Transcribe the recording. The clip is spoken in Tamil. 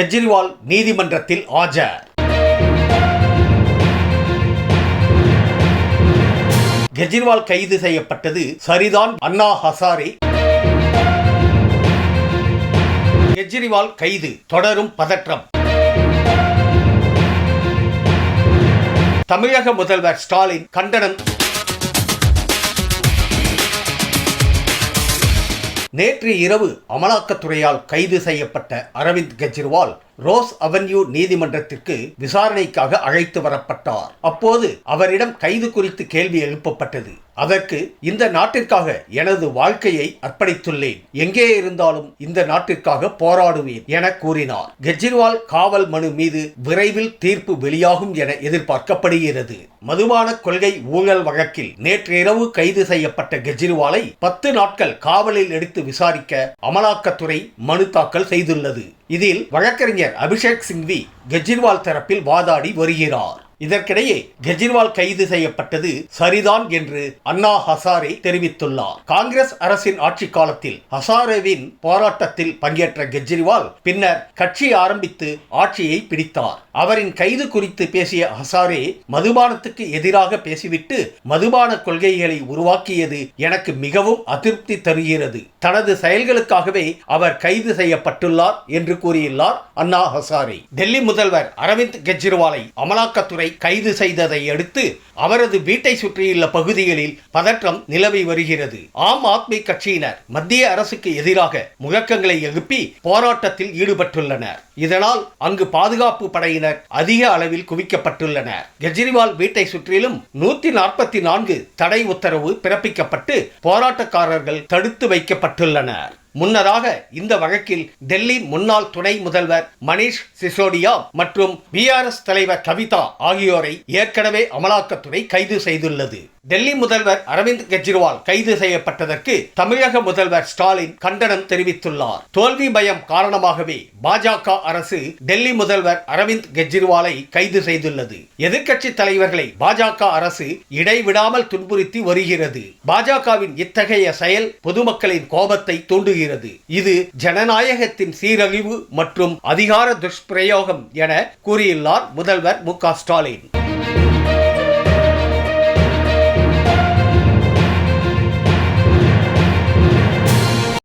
கெஜ்ரிவால் நீதிமன்றத்தில் ஆஜர். கெஜ்ரிவால் கைது செய்யப்பட்டது சரிதான். அண்ணா ஹசாரே. கெஜ்ரிவால் கைது தொடரும் பதற்றம். தமிழக முதல்வர் ஸ்டாலின் கண்டனம். நேற்று இரவு அமலாக்கத்துறையால் கைது செய்யப்பட்ட அரவிந்த் கெஜ்ரிவால் ரோஸ் அவென்யூ நீதிமன்றத்திற்கு விசாரணைக்காக அழைத்து வரப்பட்டார். அப்போது அவரிடம் கைது குறித்து கேள்வி எழுப்பப்பட்டது. அதற்கு இந்த நாட்டிற்காக எனது வாழ்க்கையை அர்ப்பணித்துள்ளேன். எங்கே இருந்தாலும் இந்த நாட்டிற்காக போராடுவேன் என கூறினார். கெஜ்ரிவால் காவல் மனு மீது விரைவில் தீர்ப்பு வெளியாகும் என எதிர்பார்க்கப்படுகிறது. மதுபான கொள்கை ஊழல் வழக்கில் நேற்றிரவு கைது செய்யப்பட்ட கெஜ்ரிவாலை பத்து நாட்கள் காவலில் எடுத்து விசாரிக்க அமலாக்கத்துறை மனு தாக்கல் செய்துள்ளது. இதில் வழக்கறிஞர் அபிஷேக் சிங்வி கெஜ்ரிவால் தரப்பில் வாதாடி வருகிறார். இதற்கிடையே கெஜ்ரிவால் கைது செய்யப்பட்டது சரிதான் என்று அண்ணா ஹசாரே தெரிவித்துள்ளார். காங்கிரஸ் அரசின் ஆட்சி காலத்தில் ஹசாரேவின் போராட்டத்தில் பங்கேற்ற கெஜ்ரிவால் பின்னர் கட்சி ஆரம்பித்து ஆட்சியை பிடித்தார். அவரின் கைது குறித்து பேசிய ஹசாரே மதுபானத்துக்கு எதிராக பேசிவிட்டு மதுபான கொள்கைகளை உருவாக்கியது எனக்கு மிகவும் அதிருப்தி தருகிறது. தனது செயல்களுக்காகவே அவர் கைது செய்யப்பட்டுள்ளார் என்று கூறியுள்ளார் அண்ணா ஹசாரே. டெல்லி முதல்வர் அரவிந்த் கெஜ்ரிவாலை அமலாக்கத்துறை கைது செய்ததை அடுத்து அவரது வீட்டை சுற்றியுள்ள பகுதிகளில் பதற்றம் நிலவி வருகிறது. ஆம் ஆத்மி கட்சியினர் மத்திய அரசுக்கு எதிராக முழக்கங்களை எழுப்பி போராட்டத்தில் ஈடுபட்டுள்ளனர். இதனால் அங்கு பாதுகாப்பு படையினர் அதிக அளவில் குவிக்கப்பட்டுள்ளனர். கெஜ்ரிவால் வீட்டை சுற்றிலும் நூத்தி நாற்பத்தி நான்கு தடை உத்தரவு பிறப்பிக்கப்பட்டு போராட்டக்காரர்கள் தடுத்து வைக்கப்பட்டுள்ளனர். முன்னதாக இந்த வழக்கில் டெல்லி முன்னாள் துணை முதல்வர் மணீஷ் சிசோடியா மற்றும் பிஆர்எஸ் தலைவர் கவிதா ஆகியோரை ஏற்கனவே அமலாக்கத்துறை கைது செய்துள்ளது. டெல்லி முதல்வர் அரவிந்த் கெஜ்ரிவால் கைது செய்யப்பட்டதற்கு தமிழக முதல்வர் ஸ்டாலின் கண்டனம் தெரிவித்துள்ளார். தோல்வி பயம் காரணமாகவே பாஜக அரசு டெல்லி முதல்வர் அரவிந்த் கெஜ்ரிவாலை கைது செய்துள்ளது. எதிர்க்கட்சி தலைவர்களை பாஜக அரசு இடைவிடாமல் துன்புறுத்தி வருகிறது. பாஜகவின் இத்தகைய செயல் பொதுமக்களின் கோபத்தை தூண்டுகிறது. இது ஜனநாயகத்தின் சீரழிவு மற்றும் அதிகார துஷ்பிரயோகம் என கூறியுள்ளார் முதல்வர் மு ஸ்டாலின்.